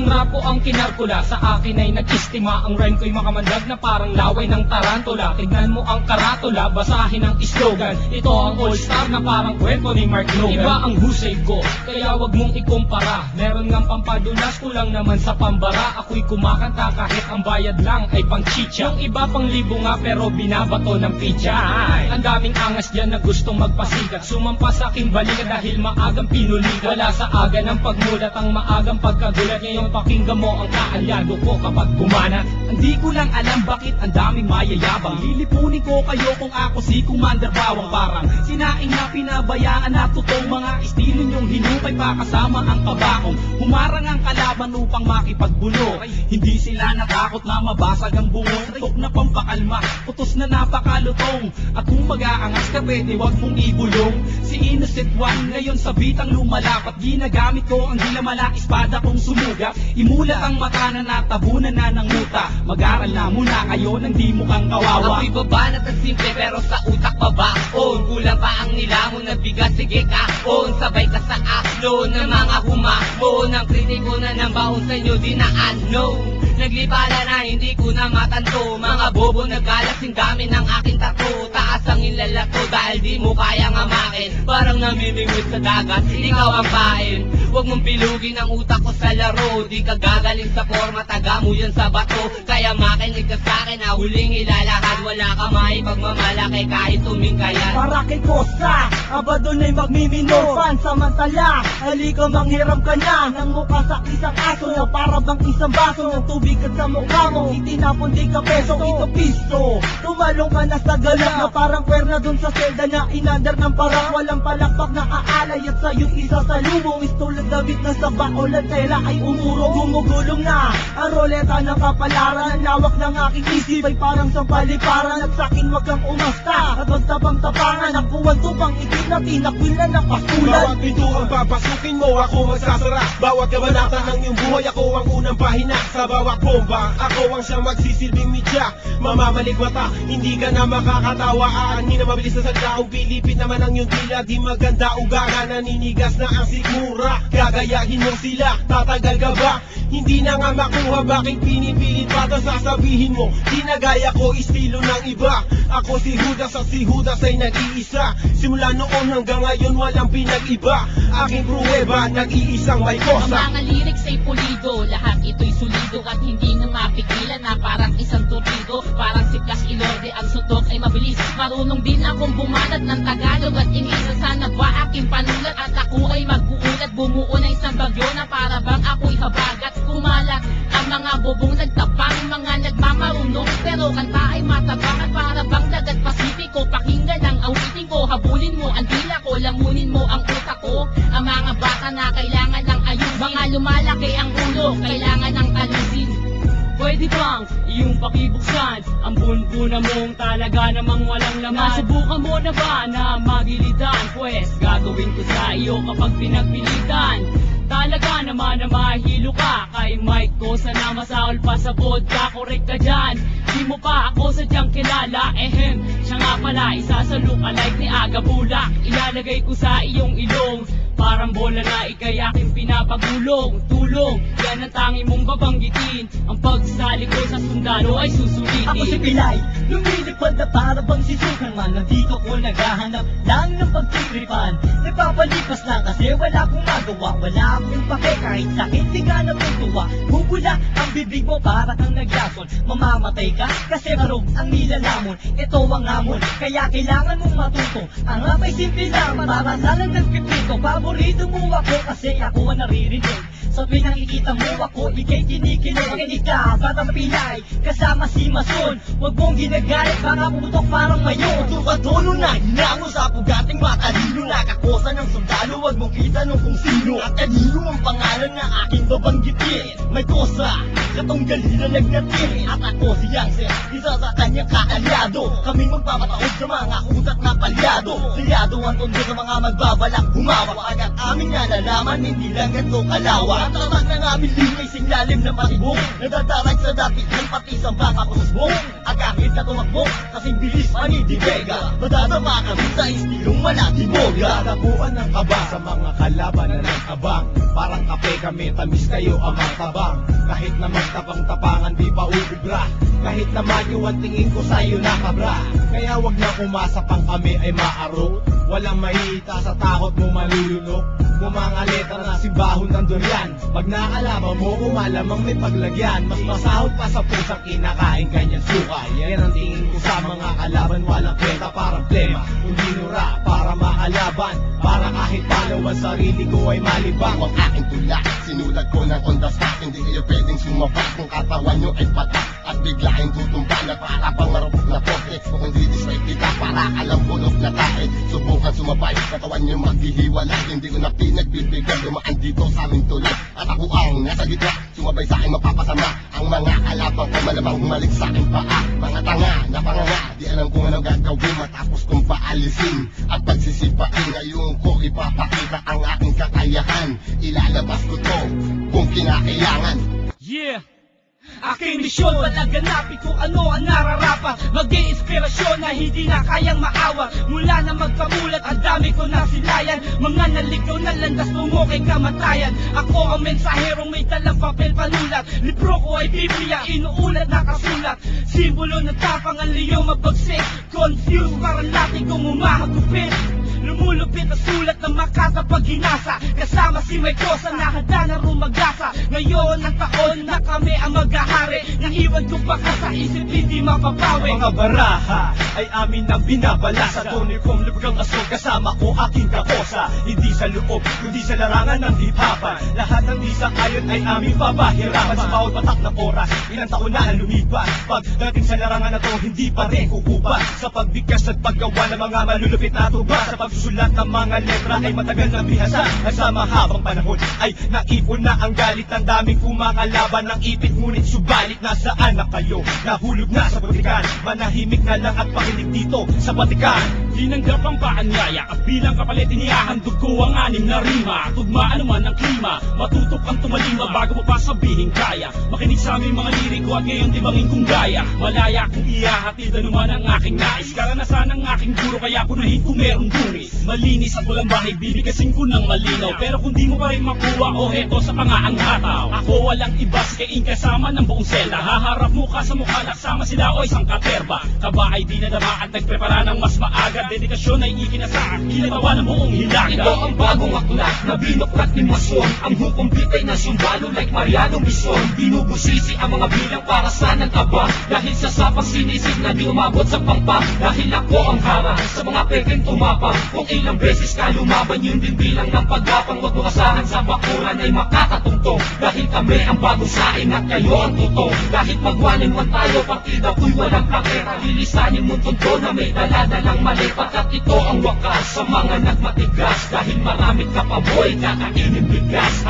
daming rapo ang kinarkula. Sa akin ay nag-istima Ang rhyme ko'y makamandag na parang laway ng tarantula. Tignan mo ang karatula, basahin ang slogan. Ito ang all-star na parang kwento ni Mark Logan Iba ang husay ko, kaya wag mong ikumpara. Meron ngang pampadulas, kulang naman sa pambara. Ako'y kumakanta kahit ang bayad lang ay pang chicha Yung iba pang libo nga pero binabato ng Ay, Ang daming angas dyan na gustong magpasikat Sumampa sa aking balikat dahil maagang pinulikat Wala sa aga ng pagmulat ang maagang pagkagulat. Ngayon pakinggan mo ang kaalyado ko kapag bumanat Hindi ko lang alam bakit ang daming mayayabang. Lilipunin ko kayo kung ako si Commander Bawang Parang. Sinaing na pinabayaan na totoong mga estilo nyong hinukay pa kasama ang kabakong. Humarang ang kalaban upang makipagbulo Hindi sila natakot na mabasag ang bungo. Tok na pampakalma, utos na napakalutong. At kung mag-aangas ka pwede wag mong ibulong Si Innocent One ngayon sa bitang lumalapat Ginagamit ko ang hilamala espada kong sumugat Imula ang mata na natabunan na ng muta. Mag-aral na muna kayo nang di mukhang kawawa. Ako'y babanat at simple pero sa utak babaon Kulang pa ang nilamon na bigas, sige kaon Sabay ka sa aklo ng mga humahon Ang kritiko na ng baon sa inyo di na ano Naglipala na hindi ko na matanto. Mga bobo nagkalasing dami ng aking tato Taas ang ilalato dahil di mo kaya ngamakin Parang namimingwit sa dagat, ikaw ang pain Huwag mong pilugin ang utak ko sa laro. Di ka gagaling sa forma, taga mo yan sa bato. Kaya makinig ka sa akin na huling ilalakad Wala ka maipagmamalaki kahit tumingkayan. Para kay Costa, aba doon ay magmiminor Pansamantala, halika manghiram ka na. Nang mukha sa isang aso na para bang isang baso Ng tubig at sa mukha mo, itinapon di ka peso Ito pisto, tumalong ka na sa galak Na parang kwerna doon sa selda na inandar ng parang Walang palakpak na aalay at sa'yo isa sa lumong Istulad damit na sa baon at tela ay umuro. Gumugulong na, ang roleta ng kapalaran Ang lawak ng aking isip ay parang sa paliparan At sa'kin wag kang umasta. At wag tabang tapangan ang tupang itim na tinakwil na napasulan Bawat pinto ang papasukin mo, ako magsasara. Bawat kabanata ng iyong buhay, ako ang unang pahina. Sa bawat bomba, ako ang siyang magsisilbing media Mamamalik mata, hindi ka na makakatawa. Aanin na mabilis na salita, kung pilipit naman ang iyong dila Di maganda ugaga, naninigas na ang sikmura Gagayahin mo sila, tatagal ka ba? Hindi na nga makuha, bakit pinipilit pa ito sasabihin mo. Di na gaya ko, estilo ng iba. Ako si Judas at si Judas ay nag-iisa. Simula noon hanggang ngayon walang pinag-iba. Aking pruweba, nag-iisang may Ang kosa. mga lyrics ay pulido. Lahat ito'y sulido At hindi na mapigilan na parang isang torpedo Parang si Flash Ilorde Ang suntok ay mabilis. Marunong din akong bumanat ng Tagalog At Ingles. Na sana ba aking panulat At ako ay mag-uulat Bumuo na isang bagyo na para bang bubong nagtapang Mga nagmamarunong Pero kanta ay matabang At para bang dagat pasipiko Pakinggan ang awitin ko. Habulin mo ang dila ko Lamunin mo ang utak ko. Ang mga bata na kailangan ng ayusin. Mga lumalaki ang ulo Kailangan ng alisin. Pwede bang iyong pakibuksan? Ang bunbuna mong talaga namang walang laman. Nasubukan mo na ba na magilitan? Pwes gagawin ko sa iyo kapag pinagpilitan. Talaga naman na mahilo ka ko sana masaol pa sa vodka Correct ka dyan. Di mo pa ako sadyang kilala Ehem, siya nga pala isa sa lookalike ni Aga Bulak. Ilalagay ko sa iyong ilong. Parang bola na ikay aking pinapagulong. Tulong, yan ang tangi mong babanggitin. Ang pagsali ko sa sundalo ay susulitin. Ako si Pilay, lumilipad na para bang sisukan man. Nandito ko naghahanap lang ng pagtiripan Nagpapalipas lang kasi wala akong magawa. Wala akong pake kahit sakit di ka natutuwa. Bubula ang bibig mo para kang nagyason Mamamatay ka kasi marog ang nilalamon. Ito ang hamon, kaya kailangan mong matuto. Ang apay simple lang, para sa lang nagpipito Paborito mo ako kasi ako ang naririnig sa tuwing nakikita mo ako, ikay kinikilig Makinig ka, bata mapilay, kasama si Mason. Huwag mong ginagalit, baka pumutok parang mayon Tukatono na, hinango sa pugating matalino Nakakosa ng sundalo, huwag mong kita nung kung sino. At kanino ang pangalan na aking babanggitin? May kosa, katong galila nagnatin At ako si Yangse, isa sa kanyang kaalyado. Kaming magpapataod sa mga utat na palyado. Siyado ang tondo sa mga magbabalak. Humawak Agad aming nalalaman, hindi lang ganito kalawa Ang tatak ng aming linya'y singlalim ng patibong Nadadarag sa dapit ng pati sa baka kusbong Agangit na tumakbo, kasing bilis pa ni Di Vega. Madadama kami sa istilong boga. Dadapuan ng kaba sa mga kalaban na nag-abang Parang kape kami, tamis kayo ang matabang Kahit na magtapang-tapangan, di pa ubra Kahit na magiwan tingin ko sa'yo na kabra. Kaya wag na umasa pang kami ay maaro. Walang mahita sa takot mo malulunok Kung mga letra na simbahon ng durian. Pag nakalaban mo, umalamang may paglagyan. Mas masahod pa sa pusang kinakain kanyang suka. Yan ang tingin ko sa mga kalaban. Walang kwenta parang plema. Hindi nura para makalaban Para kahit paano ang sarili ko ay malibang. Ang aking tula Sinulat ko ng on the Hindi kayo pwedeng sumabak. Kung katawan nyo ay patak At biglaing tutumba na para pang marupok na pote. Kung hindi diswipe alam bulok na tae Subukan sumabay Katawan nyo maghihiwalay Hindi ko na pinagbibigyan Dumaan dito sa aming tulad. At ako ang nasa gitna Sumabay sa akin mapapasama. Ang mga kalabang ko malamang humalik sa aking paa. Mga tanga na panganga Di alam kung ano gagawin Matapos kong paalisin Aking misyon, palaganapin kung ano ang nararapat. Maging inspirasyon na hindi na kayang maawa. Mula na magkamulat, ang dami ko na silayan Mga naligaw na landas tungo kay kamatayan. Ako ang mensaherong may dalang papel panulat. Libro ko ay Biblia, inuulat na kasulat Simbolo ng tapang ang liyong mabagsik Confused, parang lating kong umahagupit Lumulupit na sulat ng makata pag ginasa Kasama si May Kosa na handa na rumagasa. Ngayon ang taon na kami ang maghahari. Nang iwan ko baka sa isip hindi mapapawi. Mga baraha ay amin ang binabala. Sa tunay kong lugang asong kasama ko aking kakosa Hindi sa loob, kundi sa larangan ng hipapan Lahat ng di sa ayon ay aming papahirapan. Sa bawat patak ng oras, ilang taon na ang lumipas. Pagdating sa larangan na to, hindi pa rin kukupas. Sa pagbigkas at paggawa ng mga malulupit na tuba. Sa pagsusulat ng mga letra ay matagal na bihasa. At sa mahabang panahon ay naipon na ang galit. Ng daming kumakalaban ng ipit Ngunit subalit nasaan na kayo? Nahulog na sa butikan Manahimik na lang at pakinig dito sa batikan Tinanggap ang paanyaya At bilang kapalit inihahandog ko ang anim na rima. Tugmaan naman ang klima Matutok ang tumalima bago pa sabihin kaya. Makinig sa aming mga liriko at ngayon tibangin kong gaya. Malaya kong ihahatid na naman ang aking nais. Karanasan ng aking guro kaya punahin kung meron dungis Malinis at walang bahig bibigasin ko ng malinaw. Pero kung di mo pa rin makuha o eto sa pangaang hataw. Ako walang iba kaing kasama ng buong selda. Haharap mo ka sa mukha nagsama sila o isang katerba. Kaba ay di nadama at nagprepara ng mas maaga Dedikasyon ay ikinasaan Kinatawa ng buong hilaga. Ito ang bagong aklat na binuklat ni Mason. Ang hukom bitay na sundalo like Mariano Bison. Binubusisi ang mga bilang para sa nagkaba. Dahil sa sapang sinisig na di umabot sa pampa. Dahil ako ang harang sa mga peking tumapang Kung ilang beses ka lumaban yun din bilang ng paggapang. Huwag mo kasahan sa bakuran ay makakatungtong. Dahil kami ang bagong saing at kayo ang tutong Kahit magwanin man tayo partida ko'y walang kakera. Lilisanin mo tunto na may daladalang mali Pagkat ito ang wakas sa mga nagmatigas Dahil marami ka pa boy kakainin bigas.